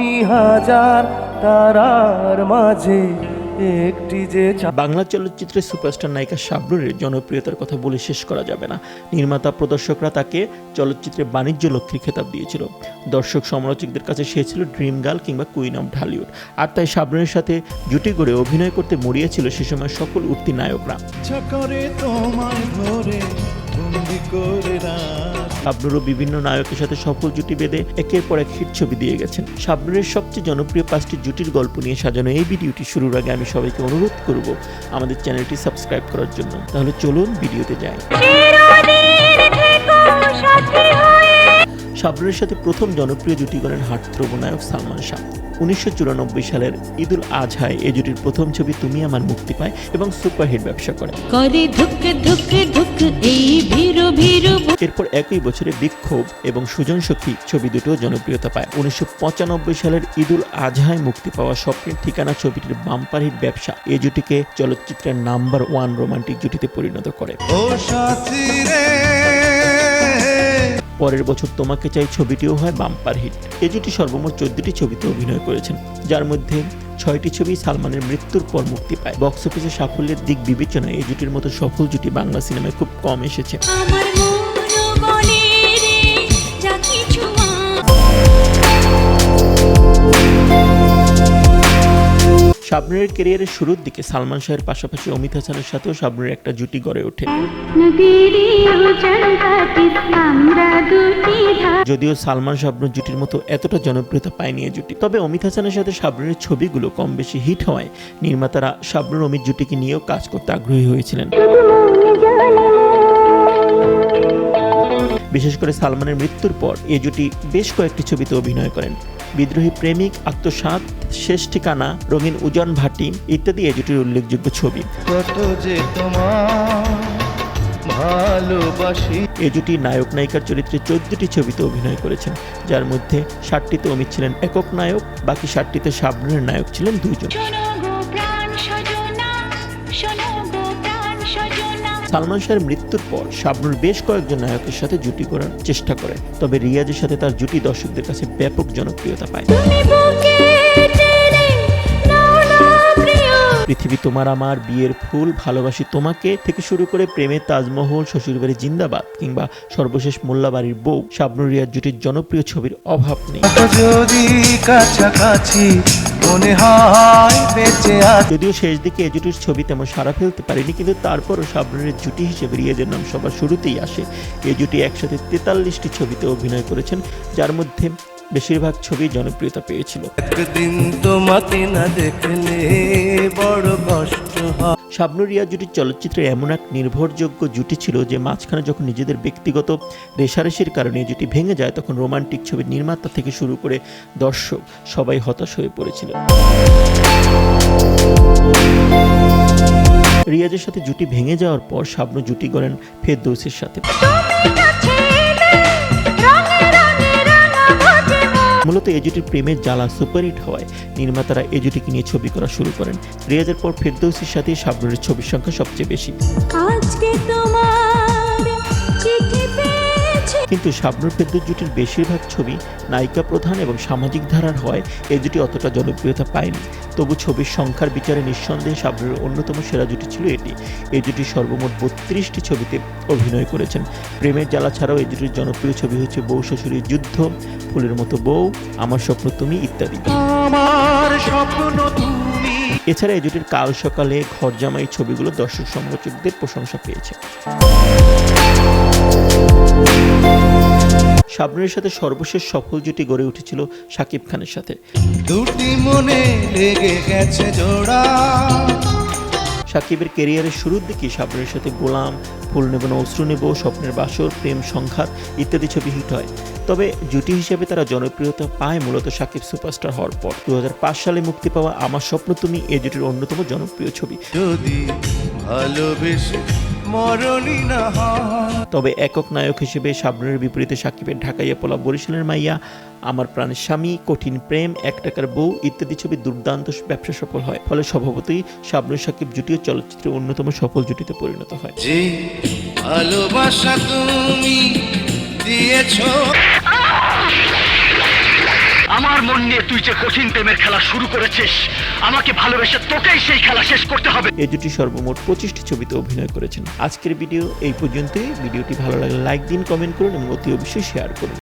আমি হাজার তারার মাঝে একটি যে বাংলা চলচ্চিত্রের সুপারস্টার নায়িকা শাবনুরের জনপ্রিয়তার কথা বলে শেষ করা যাবে না। নির্মাতা প্রদর্শকরা তাকে চলচ্চিত্রে বাণিজ্য লক্ষ্মীর খেতাব দিয়েছিল। দর্শক সমালোচকদের কাছে সে ছিল ড্রিম গার্ল কিংবা কুইন অফ ঢালিউড। আর তাই শাবনুরের সাথে জুটি গড়ে অভিনয় করতে মরিয়েছিল সে সময় সকল উঠতি নায়করা। বন্দি করে শাবনুরও বিভিন্ন নায়কের সাথে সফল জুটি বেঁধে একের পর এক হিট ছবি দিয়ে গেছেন। শাবনুরের সবচেয়ে জনপ্রিয় পাঁচটি জুটির গল্প নিয়ে সাজানো এই ভিডিওটি শুরুর আগে আমি সবাইকে অনুরোধ করব আমাদের চ্যানেলটি সাবস্ক্রাইব করার জন্য। তাহলে চলুন ভিডিওতে যাই। শাবনুরের সাথে প্রথম জনপ্রিয় জুটি করেন হার্টথ্রোব নায়ক সালমান শাহ। উনিশশো চুরানব্বই সালের ঈদুল আজহায় এই জুটির প্রথম ছবি তুমি আমার মুক্তি পায় এবং সুপারহিট ব্যবসা করে। এরপর একই বছরে বিক্ষোভ এবং সুজন সখী ছবি দুটো জনপ্রিয়তা পায়। উনিশশো পঁচানব্বই সালের ঈদুল আজহায় মুক্তি পাওয়া স্বপ্নের ঠিকানা ছবিটির বাম্পার হিট ব্যবসা এই জুটিকে চলচ্চিত্রের নাম্বার ওয়ান রোমান্টিক জুটিতে পরিণত করে। ও সাথী রে। পরের বছর তোমাকে চাই ছবিটিও হয় বাম্পার হিট। এ জুটি সর্বমোট চোদ্দটি ছবিতে অভিনয় করেছেন, যার মধ্যে ছয়টি ছবি সালমানের মৃত্যুর পর মুক্তি পায়। বক্স অফিসে সাফল্যের দিক বিবেচনায় এই জুটির মতো সফল জুটি বাংলা সিনেমায় খুব কম এসেছে। শাবনুরের ক্যারিয়ারের শুরুর দিকে সালমান শাহের পাশাপাশি অমিত হাসানের সাথেও শাবনুরের একটা জুটি গড়ে ওঠে। যদিও সালমান শাবনুর জুটির মতো এতটা জনপ্রিয়তা পায়নি এই জুটি, তবে অমিত হাসানের সাথে শাবনুরের ছবিগুলো কম বেশি হিট হওয়ায় নির্মাতারা শাবনুর, অমিত জুটিকে নিয়েও কাজ করতে আগ্রহী হয়েছিলেন। বিশেষ করে সালমানের মৃত্যুর পর এই জুটি বেশ কয়েকটি ছবিতে অভিনয় করেন। বিদ্রোহী প্রেমিক আত্মসাৎ শেষ ঠিকানা রঙিন উজন ভাটি ইত্যাদি এ জুটির উল্লেখযোগ্য ছবি। কত যে তোমার ভালোবাসি। এই জুটি নায়ক নায়িকার চরিত্রে চোদ্দটি ছবিতে অভিনয় করেছেন যার মধ্যে ষাটটিতে অমিত ছিলেন একক নায়ক বাকি ষাটটিতে শাবনুরের নায়ক ছিলেন সজনা সালমান শাহের মৃত্যুর পর শাবনুর বেশ কয়েকজন নায়কের সাথে জুটি করার চেষ্টা করে তবে রিয়াজের সাথে তার জুটি দর্শকদের কাছে ব্যাপক জনপ্রিয়তা পায়। পৃথিবী তোমার আমার বিয়ের ফুল ভালোবাসি তোমাকে থেকে শুরু করে প্রেমের তাজমহল শ্বশুরবাড়ি জিন্দাবাদ কিংবা সর্বশেষ মোল্লাবাড়ির বউ শাবনুর রিয়াজ জুটির জনপ্রিয় ছবির অভাব নেই। যদি কাছাকাছি যদিও শেষ দিকে এই জুটির ছবি তেমন সারা ফেলতে পারেনি কিন্তু তারপরও শাবনুরের জুটি হিসেবে রিয়াজের নাম সবার শুরুতেই আসে। এই জুটি একসাথে তেতাল্লিশটি ছবিতে অভিনয় করেছেন যার মধ্যে বেশিরভাগ ছবি জনপ্রিয়তা পেয়েছিল। একদিন না দেখলে বড় কষ্ট হয়। শাবনুর রিয়া জুটির চলচ্চিত্রে এমন এক নির্ভরযোগ্য জুটি ছিল যে মাঝখানে যখন নিজেদের ব্যক্তিগত রেশারেশির কারণে জুটি ভেঙে যায় তখন রোমান্টিক ছবির নির্মাতা থেকে শুরু করে দর্শক সবাই হতাশ হয়ে পড়েছিল। রিয়াজের সাথে জুটি ভেঙে যাওয়ার পর শাবনু জুটি করেন ফেরদৌসির সাথে। মূলত এজুটির জুটির প্রেমের জ্বালা সুপারহিট হওয়ায় নির্মাতারা জুটিকে নিয়ে ছবি করা শুরু করেন। রিয়াজের পর ফেরদৌসির সাথে শাবনুরের ছবির সংখ্যা সবচেয়ে বেশি। আজকে তোমার কিন্তু শাবনুর ফেরদৌস জুটির বেশিরভাগ ছবি নায়িকা প্রধান এবং সামাজিক ধারার হয় এই জুটি অতটা জনপ্রিয়তা পায়নি। তবু ছবির সংখ্যার বিচারে নিঃসন্দেহে শাবনুরের অন্যতম সেরা জুটি ছিল এটি। এই জুটি সর্বমোট বত্রিশটি ছবিতে অভিনয় করেছেন। প্রেমের জ্বালা ছাড়াও এই জুটির জনপ্রিয় ছবি হচ্ছে বউ শ্বশুরের যুদ্ধ ফুলের মতো বউ আমার স্বপ্ন তুমি ইত্যাদি। আমার স্বপ্ন তুমি। এছাড়া এই জুটির কাল সকালে ঘর জামাই ছবিগুলো দর্শক সমালোচকদের প্রশংসা পেয়েছে। শাবনুরের সাথে সর্বশেষ সফল জুটি গড়ে উঠেছিল শাকিব খানের সাথে। দুটি মনে লেগে গেছে জোড়া। সাকিবের কেরিয়ারের শুরুর দিকে শাবনুরের সাথে গোলাম ফুল নেব না অশ্রু নেব স্বপ্নের বাসর প্রেম সংঘাত ইত্যাদি ছবি হিট হয়। তবে জুটি হিসেবে তারা জনপ্রিয়তা পায় মূলত সাকিব সুপারস্টার হওয়ার পর। দু হাজার পাঁচ সালে মুক্তি পাওয়া আমার স্বপ্ন তুমি এই জুটির অন্যতম জনপ্রিয় ছবি। যদি ভালোবেসে তবে একক নায়ক হিসেবে শাবনুরের বিপরীতে সাকিবের ঢাকাইয়া পোলা বরিশালের মাইয়া আমার প্রাণ স্বামী কঠিন প্রেম এক টাকার বউ ইত্যাদি ছবি দুর্দান্ত ব্যবসা সফল হয়। ফলে স্বভাবতই শাবনুর সাকিব জুটিও চলচ্চিত্রের অন্যতম সফল জুটিতে পরিণত হয়। ভালোবাসা তুমি দিয়েছ আমার মন নিয়ে তুই যে কঠিন প্রেমের খেলা শুরু করেছিস, আমাকে ভালোবেসে তোকেই সেই খেলা শেষ করতে হবে। এই দুটি সর্বমোট পঁচিশটি ছবিতে অভিনয় করেছেন। আজকের ভিডিও এই পর্যন্তই। ভিডিওটি ভালো লাগলে লাইক দিন, কমেন্ট করুন এবং অতি অবশ্যই শেয়ার করুন।